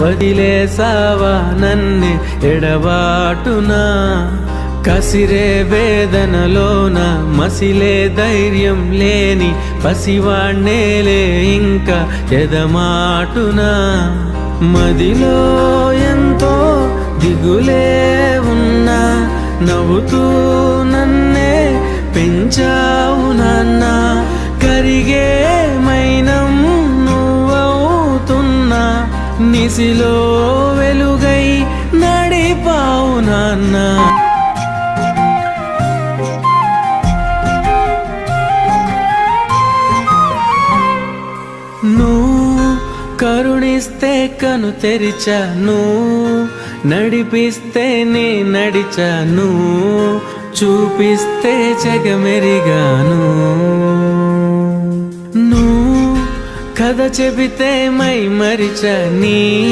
వదిలేసావా నన్నే ఎడబాటునా. కసిరే వేదనలోన మసిలే ధైర్యం లేని పసివాణ్ణేలే ఇంకా ఎదమాటునా. మదిలో ఎంతో దిగులే ఉన్నా నవ్వుతూ నన్నే పెంచా నిసిలో వెలుగై నడిపావు నాన్న. నువ్వు కరుణిస్తే కను తెరిచాను నడిపిస్తే నే నడిచాను చూపిస్తే జగమెరిగాను. నువ్వు కథ చెబితే మై మరిచ నీ